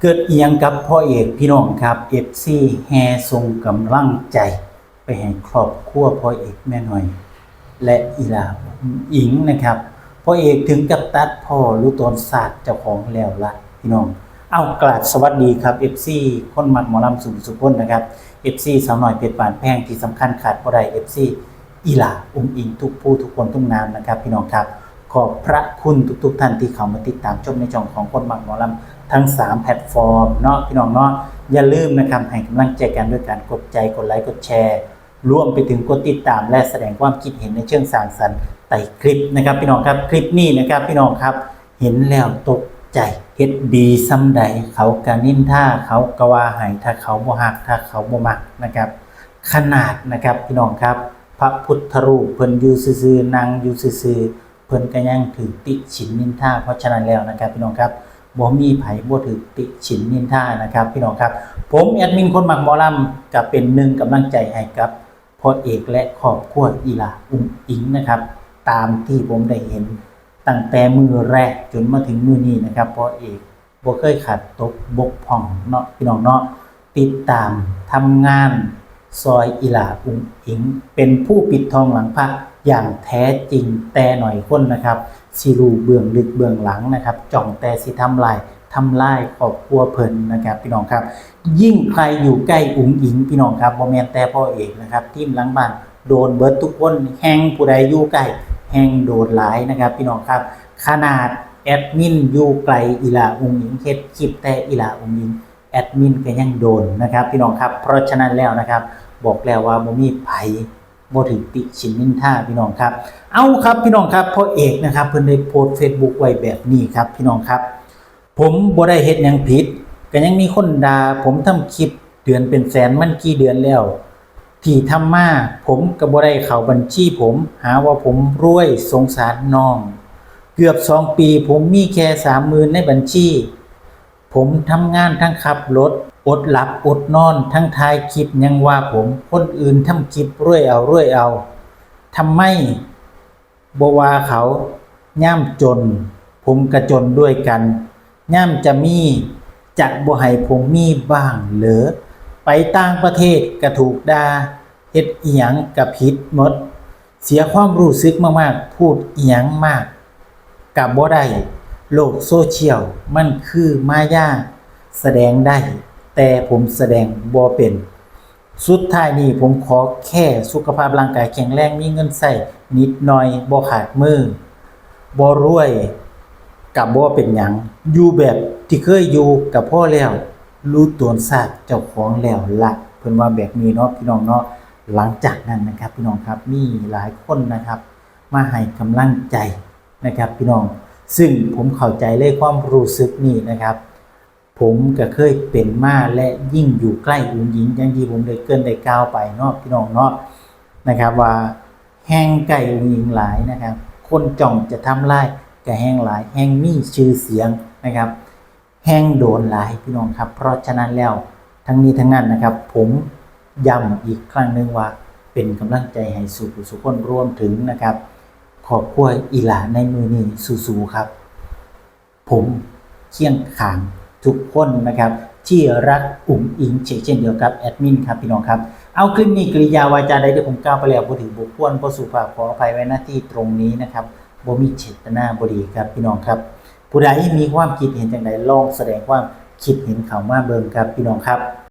เกิดเอียงกับพ่อเอกพี่น้องครับเอฟซีแฮส่งกำลังใจ ไปให้ครอบครัวพ่อเอกแม่หน่อย และอีลาอิงนะครับพ่อเอกถึงกับตัดพ่อรู้ตนศาสตร์เจ้าของแล้วละพี่น้อง เอากราดสวัสดีครับเอฟซีคนมักหมอลำสุนสุพนนะครับเอฟซีสาวหน่อยเพชรปานแพงที่สำคัญขาดบ่ได้เอฟซีอีลาอุ้งอิงทุกผู้ทุกคนทุกนามนะครับ พี่น้องครับ ขอบพระคุณทุกๆท่านที่เข้ามาติดตามชมในช่องของคนมักหมอลำทั้ง 3 แพลตฟอร์มเนาะพี่น้องเนาะอย่าลืมนะครับให้กำลังใจกันด้วยการกดใจกดไลค์กดแชร์รวมไปถึงกดติดตามและแสดงความคิดเห็นในเชิงสร้างสรรค์ใต้คลิปนะครับพี่น้องครับคลิปนี้นะครับพี่น้องครับ เห็นแล้วตกใจเฮ็ดดีซ้ำใดเขากะนินท่าเขากะว่าหายถ้าเขาบ่ฮักถ้าเขาบ่มักนะครับ ขนาดนะครับพี่น้องครับ พระพุทธรูปเพิ่นอยู่ซื่อๆนั่งอยู่ซื่อๆ เพิ่นก็ยังถือติฉินนินท่าเพราะฉะนั้นแล้วนะครับพี่น้องครับบ่มีไผบ่ถือติฉินนินท่านะครับพี่น้องครับ ผมแอดมินคนมักหมอลำก็เป็นหนึ่งกำลังใจให้กับพ่อเอกและครอบครัวอีหลาอุ้งอิงนะครับ ตามที่ผมได้เห็นตั้งแต่มือแรกจนมาถึงมือนี้นะครับพ่อเอกบ่เคยขาดตกบกพร่องเนาะพี่น้องเนาะติดตามทำงานซอยอีหลาอุงอิง เป็นผู้ปิดทองหลังพระ อย่างแท้จริงแต่หน่อยคนนะครับสิรูเบื้องลึกเบื้องหลังนะครับจ่องแต่สิทำลายทำลายครอบครัวเพิ่นนะครับพี่น้องครับ ยิ่งใครอยู่ใกล้อุงอิงพี่น้องครับบ่แม่นแต่พ่อเอกนะครับทีมหลังบ้านโดนเบิดทุกคนแฮงผู้ใดอยู่ใกล้แห่งโดดหลายนะครับ พี่น้องครับ ขนาดแอดมินอยู่ไกลอีหลาอุงหญิงเฮ็ดคลิปแต่อีหลาอุงหญิงแอดมินก็ยังโดนนะครับ พี่น้องครับเพราะฉะนั้นแล้วนะครับ บอกแล้วว่าบ่มีไผ บ่ถึงติชินนินท่าพี่น้องครับ เอาครับพี่น้องครับพ่อเอกนะครับเพิ่นได้โพสต์ Facebook ไว้แบบนี้ครับ พี่น้องครับ ผมบ่ได้เฮ็ดหยังผิดก็ยังมีคนด่าผมทำคลิปเดือนเป็นแสนมันกี่เดือนแล้ว ที่ทำมาผมก็บ่ได้เข้าบัญชีผม หาว่าผมรวยสงสารน้อง เกือบสองปีผมมีแค่สามหมื่นในบัญชี ผมทำงานทั้งขับรถ อดหลับอดนอนทั้งทายคลิปยังว่าผมคนอื่นทำคลิปรวยเอารวยเอาทำไมบวาเขาย่ามจน ผมกระจนด้วยกัน ย่ามจะมีจะบ่ให้ผมมีบ้างเหรอไปต่างประเทศก็ถูกด่าเฮ็ดเอียงก็ผิดหมด เสียความรู้สึกมากๆ พูดเอียงมากกับบ่ได้ โลกโซเชียลมันคือมายาแสดงได้ แต่ผมแสดงบ่เป็น สุดท้ายนี้ผมขอแค่สุขภาพร่างกายแข็งแรงมีเงินใส่นิดหน่อยบ่ขาดมือบ่รวยกับบ่เป็นหยังอยู่แบบที่เคยอยู่กับพ่อแล้ว รู้ตัวศาสตร์เจ้าของแล้วละเพิ่นว่าแบบนี้เนาะพี่น้องเนาะหลังจากนั้นนะครับพี่น้องครับมีหลายคนนะครับ มาให้กำลังใจนะครับพี่น้อง ซึ่งผมเข้าใจเลยความรู้สึกนี้นะครับ ผมก็เคยเป็นมาและยิ่งอยู่ใกล้อุ้งหญิงอย่างที่ผมได้เกินได้กล่าวไปเนาะพี่น้องเนาะนะครับว่าแห้งใกล้อุ้งหญิงหลายนะครับ คนจ้องจะทำลายก็แห้งหลายแห้งมีชื่อเสียงนะครับ แห้งโดนหลายพี่น้องครับ เพราะฉะนั้นแล้วทั้งนี้ทั้งนั้นนะครับ ผมย้ำอีกครั้งหนึ่งว่าเป็นกำลังใจให้สู่ผู้สุขคนรวมถึงนะครับ ขอบครัวอีหลาในมือนี้สู้ๆครับ ผมเคียงข่างทุกคนนะครับ ที่รักอุ่มอิงเช่นเช่นเดียวกับแอดมินครับพี่น้องครับ เอาคลิปนี้กริยาวาจาใดที่ผมกล่าวไปแล้วบ่ถือบุคคลบ่สุภาพขออภัยไว้หน้าที่ตรงนี้นะครับบ่มีเจตนาบ่ดีครับพี่น้องครับ ผู้ใดมีความคิดเห็นจังไดลองแสดงความคิดเห็นเขามาเบิ่งครับพี่น้องครับ